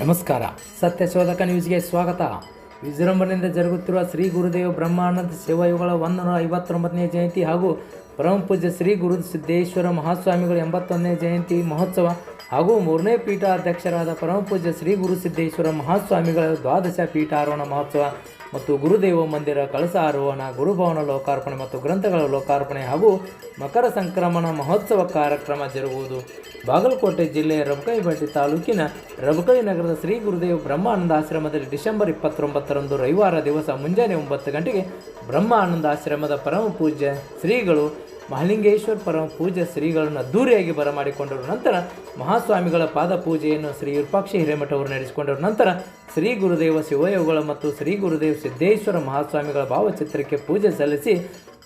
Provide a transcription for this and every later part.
ನಮಸ್ಕಾರ. ಸತ್ಯಶೋಧಕ ನ್ಯೂಸ್ಗೆ ಸ್ವಾಗತ. ವಿಜೃಂಭಣೆಯಿಂದ ಜರುಗುತ್ತಿರುವ ಶ್ರೀ ಗುರುದೇವ ಬ್ರಹ್ಮಾನಂದ ಶಿವಯುಗಳ ನೂರ ಐವತ್ತೊಂಬತ್ತನೇ ಜಯಂತಿ ಹಾಗೂ ಪರಮ ಪೂಜ್ಯ ಶ್ರೀ ಗುರು ಸಿದ್ದೇಶ್ವರ ಮಹಾಸ್ವಾಮಿಗಳ ಎಂಬತ್ತೊಂದನೇ ಜಯಂತಿ ಮಹೋತ್ಸವ ಹಾಗೂ ಮೂರನೇ ಪೀಠಾಧ್ಯಕ್ಷರಾದ ಪರಮ ಪೂಜ್ಯ ಶ್ರೀ ಗುರು ಸಿದ್ದೇಶ್ವರ ಮಹಾಸ್ವಾಮಿಗಳ ದ್ವಾದಶ ಪೀಠಾರೋಹಣ ಮಹೋತ್ಸವ ಮತ್ತು ಗುರುದೇವ ಮಂದಿರ ಕಳಸ ಆರೋಹಣ, ಗುರುಭವನ ಲೋಕಾರ್ಪಣೆ ಮತ್ತು ಗ್ರಂಥಗಳ ಲೋಕಾರ್ಪಣೆ ಹಾಗೂ ಮಕರ ಸಂಕ್ರಮಣ ಮಹೋತ್ಸವ ಕಾರ್ಯಕ್ರಮ ಜರುಗುವುದು. ಬಾಗಲಕೋಟೆ ಜಿಲ್ಲೆಯ ರಬಕೈಬಂಡಿ ತಾಲೂಕಿನ ರಬಕೈ ನಗರದ ಶ್ರೀ ಗುರುದೇವ ಬ್ರಹ್ಮಾನಂದ ಆಶ್ರಮದಲ್ಲಿ ಡಿಸೆಂಬರ್ ಇಪ್ಪತ್ತೊಂಬತ್ತರಂದು ರವಿವಾರ ದಿವಸ ಮುಂಜಾನೆ ಒಂಬತ್ತು ಗಂಟೆಗೆ ಬ್ರಹ್ಮಾನಂದ ಆಶ್ರಮದ ಪರಮ ಪೂಜ್ಯ ಶ್ರೀಗಳು ಮಹಾಲಿಂಗೇಶ್ವರ ಪರಮ ಪೂಜೆ ಶ್ರೀಗಳನ್ನು ಅದ್ದೂರಿಯಾಗಿ ಬರಮಾಡಿಕೊಂಡರು ನಂತರ ಮಹಾಸ್ವಾಮಿಗಳ ಪಾದ ಪೂಜೆಯನ್ನು ಶ್ರೀ ವಿರೂಪಾಕ್ಷಿ ಹಿರೇಮಠ ಅವರು ನಡೆಸಿಕೊಂಡರು. ನಂತರ ಶ್ರೀ ಗುರುದೇವ ಶಿವಯೋಗಗಳ ಮತ್ತು ಶ್ರೀ ಗುರುದೇವ ಸಿದ್ದೇಶ್ವರ ಮಹಾಸ್ವಾಮಿಗಳ ಭಾವಚಿತ್ರಕ್ಕೆ ಪೂಜೆ ಸಲ್ಲಿಸಿ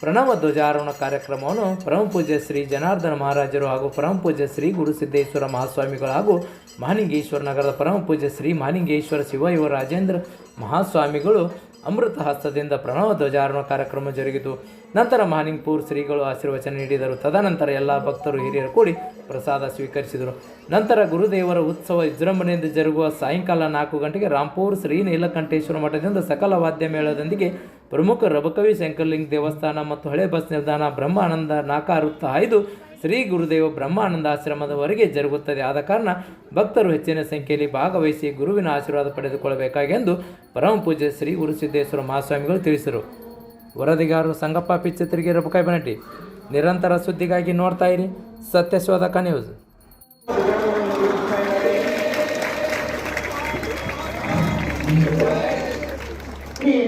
ಪ್ರಣವ ಧ್ವಜಾರೋಹಣ ಕಾರ್ಯಕ್ರಮವನ್ನು ಪರಮ ಪೂಜ್ಯ ಶ್ರೀ ಜನಾರ್ದನ ಮಹಾರಾಜರು ಹಾಗೂ ಪರಮ ಪೂಜೆ ಶ್ರೀ ಗುರು ಸಿದ್ದೇಶ್ವರ ಮಹಾಸ್ವಾಮಿಗಳು ಹಾಗೂ ಮಹಾಲಿಂಗೇಶ್ವರ ನಗರದ ಪರಮ ಪೂಜ್ಯ ಶ್ರೀ ಮಹಾಲಿಂಗೇಶ್ವರ ಶಿವಯುವ ರಾಜೇಂದ್ರ ಮಹಾಸ್ವಾಮಿಗಳು ಅಮೃತ ಹಸ್ತದಿಂದ ಪ್ರಣವ ಧ್ವಜಾರೋಹಣ ಕಾರ್ಯಕ್ರಮ ಜರುಗಿತು. ನಂತರ ಮಾನಿಂಗ್ಪುರ್ ಶ್ರೀಗಳು ಆಶೀರ್ವಚನ ನೀಡಿದರು. ತದನಂತರ ಎಲ್ಲ ಭಕ್ತರು ಹಿರಿಯರು ಕೂಡಿ ಪ್ರಸಾದ ಸ್ವೀಕರಿಸಿದರು. ನಂತರ ಗುರುದೇವರ ಉತ್ಸವ ವಿಜೃಂಭಣೆಯಿಂದ ಜರುಗುವ ಸಾಯಂಕಾಲ ನಾಲ್ಕು ಗಂಟೆಗೆ ರಾಂಪುರ್ ಶ್ರೀ ನೀಲಕಂಠೇಶ್ವರ ಮಠದಿಂದ ಸಕಲ ವಾದ್ಯ ಮೇಳದೊಂದಿಗೆ ಪ್ರಮುಖ ರಬಕವಿ ಶಂಕರ್ಲಿಂಗ್ ದೇವಸ್ಥಾನ ಮತ್ತು ಹಳೆ ಬಸ್ ನಿಲ್ದಾಣ ಬ್ರಹ್ಮಾನಂದ ನಾಕಾರುತ್ತ ಐದು ಶ್ರೀ ಗುರುದೇವ ಬ್ರಹ್ಮಾನಂದ ಆಶ್ರಮದವರೆಗೆ ಜರುಗುತ್ತದೆ. ಆದ ಕಾರಣ ಭಕ್ತರು ಹೆಚ್ಚಿನ ಸಂಖ್ಯೆಯಲ್ಲಿ ಭಾಗವಹಿಸಿ ಗುರುವಿನ ಆಶೀರ್ವಾದ ಪಡೆದುಕೊಳ್ಳಬೇಕಾಗೆಂದು ಪರಮ ಪೂಜೆ ಶ್ರೀ ಗುರುಸಿದ್ದೇಶ್ವರ ಮಹಾಸ್ವಾಮಿಗಳು ತಿಳಿಸಿದರು. ವರದಿಗಾರರು ಸಂಗಪ್ಪ ರಬಕಾಯಿ ಬನಟಿ ನಿರಂತರ ಸುದ್ದಿಗಾಗಿ ನೋಡ್ತಾ ಇರಿ. ಸತ್ಯಶೋಧಕ ನ್ಯೂಸ್.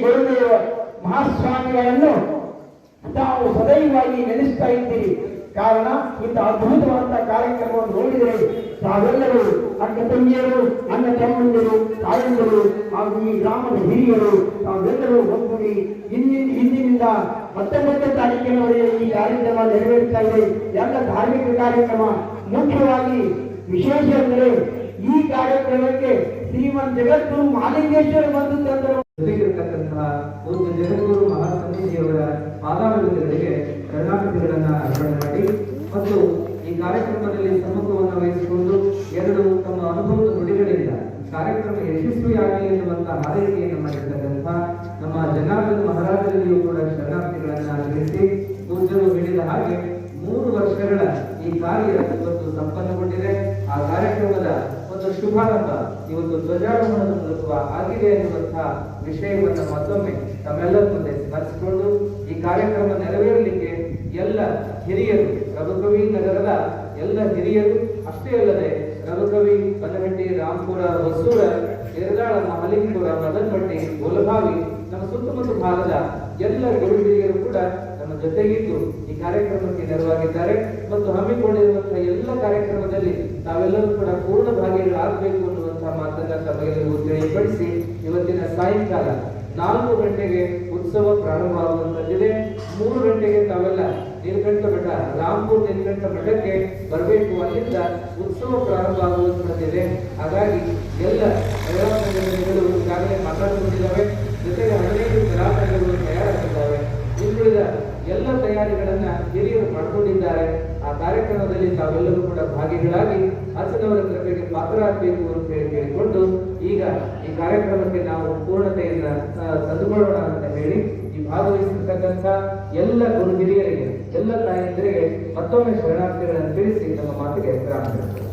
ಗುರುದೇವ ಮಹಾಸ್ವಾಮಿಗಳನ್ನು ತಾವು ಸದೈವಾಗಿ ನೆನೆಸ್ತಾ ಇದ್ದೀರಿ. ಕಾರಣ, ಇಂಥ ಅದ್ಭುತವಾದಂತಹ ಕಾರ್ಯಕ್ರಮವನ್ನು ನೋಡಿದರೆ ತಾವೆಲ್ಲರೂ ಅಣ್ಣ ತಂಗಿಯರು, ಅಣ್ಣ ತಮ್ಮಂದಿರು, ತಾಯಂದಿರು ಹಾಗೂ ಈ ಗ್ರಾಮದ ಹಿರಿಯರು ತಾವೆಲ್ಲರೂ ಒಗ್ಗೂಡಿ ಇಂದಿನ ಇಂದಿನಿಂದ ಹತ್ತೊಂಬತ್ತನೇ ತಾರೀಕಿನವರೆಗೆ ಈ ಕಾರ್ಯಕ್ರಮ ನೆರವೇರ್ತಾ ಇದೆ. ಎಲ್ಲ ಧಾರ್ಮಿಕ ಕಾರ್ಯಕ್ರಮ ಮುಖ್ಯವಾಗಿ ವಿಶೇಷ ಅಂದರೆ ಈ ಕಾರ್ಯಕ್ರಮಕ್ಕೆ ಶ್ರೀಮಂತ ಜಗತ್ತು ಮಾಲಿಂಗೇಶ್ವರ ಬಂದು ತಂದರು. ಮಾಡಿ ಮತ್ತು ಈ ಕಾರ್ಯಕ್ರಮದಲ್ಲಿ ಸಮ್ಮುಖವನ್ನು ವಹಿಸಿಕೊಂಡು ಎರಡು ತಮ್ಮ ಅನುಭವದ ನುಡಿಗಳಿಂದ ಕಾರ್ಯಕ್ರಮ ಯಶಸ್ವಿಯಾಗಲಿ ಎನ್ನುವಂತಹ ಹಾರೈಕೆಯನ್ನು ಮಾಡಿರ್ತಕ್ಕಂಥ ನಮ್ಮ ಜನಾರ್ದನ ಮಹಾರಾಜರಲ್ಲಿಯೂ ಕೂಡ ಶರಣಾರ್ಥಿಗಳನ್ನು ಆಚರಿಸಿ ಪೂಜ್ಯರು ಹೇಳಿದ ಹಾಗೆ ಮೂರು ವರ್ಷಗಳ ಈ ಕಾರ್ಯ ಇವತ್ತು ಸಂಪನ್ನಗೊಂಡಿದೆ. ಆ ಕಾರ್ಯಕ್ರಮದ ಒಂದು ಶುಭಾರಂಭ ಇವತ್ತು ಧ್ವಜಾರೋಹಣದ ಮೂಲಕ ಆಗಿದೆ ಎನ್ನುವಂತಹ ವಿಷಯವನ್ನು ಮತ್ತೊಮ್ಮೆ ತಮ್ಮೆಲ್ಲರ ಮುಂದೆ ಸ್ಮರಿಸಿಕೊಂಡು ಈ ಕಾರ್ಯಕ್ರಮ ನೆರವೇರಲಿಕ್ಕೆ ಎಲ್ಲ ಹಿರಿಯರು, ರಘುಕವಿ ನಗರದ ಎಲ್ಲ ಹಿರಿಯರು, ಅಷ್ಟೇ ಅಲ್ಲದೆ ರಘುಕವಿ ಬನಹಟ್ಟಿ ರಾಮ್ಪುರ, ಹೊಸೂರ ಯರದಾಳ ಮಹಲಿಂಗಪುರ ಮದನಪಟ್ಟಿ, ಗೋಲಭಾವಿ ನಮ್ಮ ಸುತ್ತಮುತ್ತ ಭಾಗದ ಎಲ್ಲ ಗುರು ಹಿರಿಯರು ಕೂಡ ನಮ್ಮ ಜೊತೆಗಿದ್ದು ಈ ಕಾರ್ಯಕ್ರಮಕ್ಕೆ ನೆರವಾಗಿದ್ದಾರೆ. ಮತ್ತು ಹಮ್ಮಿಕೊಂಡಿರುವಂತಹ ಎಲ್ಲ ಕಾರ್ಯಕ್ರಮದಲ್ಲಿ ತಾವೆಲ್ಲರೂ ಕೂಡ ಪೂರ್ಣ ಭಾಗಿಗಳಾಗಬೇಕು ಅನ್ನುವಂತಹ ಮಾತನ್ನ ತಮಗೆಲ್ಲರಿಗೂ ತಿಳಿಪಡಿಸಿ ಇವತ್ತಿನ ಸಾಯಂಕಾಲ ನಾಲ್ಕು ಗಂಟೆಗೆ ಉತ್ಸವ ಪ್ರಾರಂಭವಾಗುವಂತದ್ದಿದೆ ಮೂರು ಗಂಟೆಗೆ ತಾವೆಲ್ಲ ನೀಲಕಂಠ ಮಠ ನೀಲಕಂಠ ಮಠಕ್ಕೆ ಬರಬೇಕು ಅಲ್ಲಿಂದ ಉತ್ಸವ ಪ್ರಾರಂಭ ಆಗುವಂತದ್ದಿದೆ ಹಾಗಾಗಿ ಎಲ್ಲ ಪ್ರಯಾಣಗಳು ಈಗಾಗಲೇ ಮಾತಾಡಿಕೊಂಡಿದ್ದಾವೆ. ಜೊತೆಗೆ ಹದಿನೈದು ಕಲಾತಂಡಗಳು ತಯಾರಾಗಿದ್ದಾವೆ. ಇನ್ನುಳಿದ ಎಲ್ಲ ತಯಾರಿಗಳನ್ನ ಹಿರಿಯರು ಮಾಡಿಕೊಂಡಿದ್ದಾರೆ. ಆ ಕಾರ್ಯಕ್ರಮದಲ್ಲಿ ತಾವೆಲ್ಲರೂ ಕೂಡ ಭಾಗಿಗಳಾಗಿ ಅಚ್ಚನವರ ಕೃಪೆಗೆ ಪಾತ್ರರಾಗಬೇಕು ಅಂತ ಹೇಳಿ ಕೇಳಿಕೊಂಡು ಈಗ ಈ ಕಾರ್ಯಕ್ರಮಕ್ಕೆ ನಾವು ಪೂರ್ಣತೆಯನ್ನ ತಂದುಕೊಳ್ಳೋಣ ಅಂತ ಹೇಳಿ ಈ ಭಾಗವಹಿಸಿರ್ತಕ್ಕಂಥ ಎಲ್ಲ ಗುರು ಹಿರಿಯರಿಗೆ ಎಲ್ಲ ತಾಯಂದಿರಿಗೆ ಮತ್ತೊಮ್ಮೆ ಶರಣಾರ್ಥಿಗಳನ್ನು ತಿಳಿಸಿ ನಮ್ಮ ಮಾತಿಗೆ ಹೆಸರಾಗಿರುತ್ತದೆ